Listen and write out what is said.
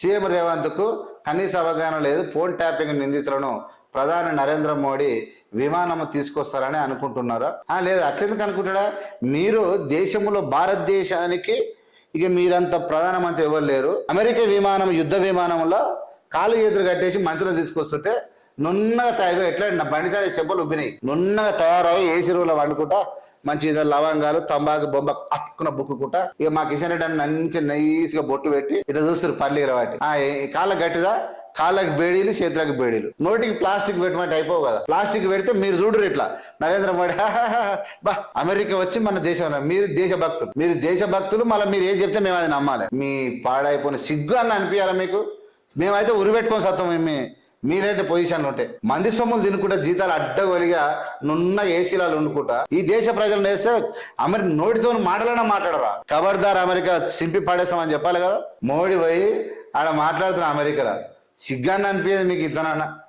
CM రేవంత్కు కనీస అవగాహన లేదు ఫోన్ ట్యాపింగ్ నిందితులను ప్రధాని నరేంద్ర మోడీ విమానము తీసుకొస్తారని అనుకుంటున్నారా? లేదు అట్లెందుకు అనుకుంటాడా? మీరు దేశంలో భారతదేశానికి ఇక మీరంత ప్రధానమంత్రి ఎవరు లేరు. అమెరికా విమానం యుద్ధ విమానంలో కాలు చేతులు కట్టేసి మంత్రులు తీసుకొస్తుంటే నున్నగా తయారు ఎట్లా బండిసారి చెప్పులు ఉబ్బినాయి. నున్నగా తయారై ఏసీ రూలో వండుకుంటా మంచి ఏదో లవంగాలు తంబాకు బొమ్మ అక్కున బుక్కుకుంటా ఇక మా కిషన్ రెడ్డి అని మంచి నైస్గా బొట్టు పెట్టి ఇట్లా చూస్తారు పల్లీల వాటి. ఆ కాళ్ళ గట్టిదా? కాళ్ళకి బేడీలు చేతులకు బేడీలు. నోటికి ప్లాస్టిక్ పెట్టమంటే అయిపోవు కదా. ప్లాస్టిక్ పెడితే మీరు చూడరు ఇట్లా. నరేంద్ర మోడీ బా అమెరికా వచ్చి మన దేశం మీరు దేశభక్తులు. మీరు దేశభక్తులు మళ్ళీ మీరు ఏం చెప్తే మేము అది నమ్మాలి. మీ పాడైపోయిన సిగ్గు అని అనిపించాలి మీకు? మేమైతే ఉరి పెట్టుకొని సత్తం మీలాంటి పొజిషన్లు ఉంటాయి మంది సొమ్ములు తినుకుంటా జీతాలు అడ్డగొలిగా నున్న ఏసీలాలు వండుకుంటా. ఈ దేశ ప్రజలను వేస్తే అమెరి నోటితో మాటలైనా మాట్లాడరా. ఖబర్దార్ అమెరికా సింపి పడేస్తామని చెప్పాలి కదా. మోడీ పోయి ఆడ మాట్లాడుతున్నా అమెరికాలో. సిగ్గాన్ని అనిపించేది మీకు ఇతనన్నా.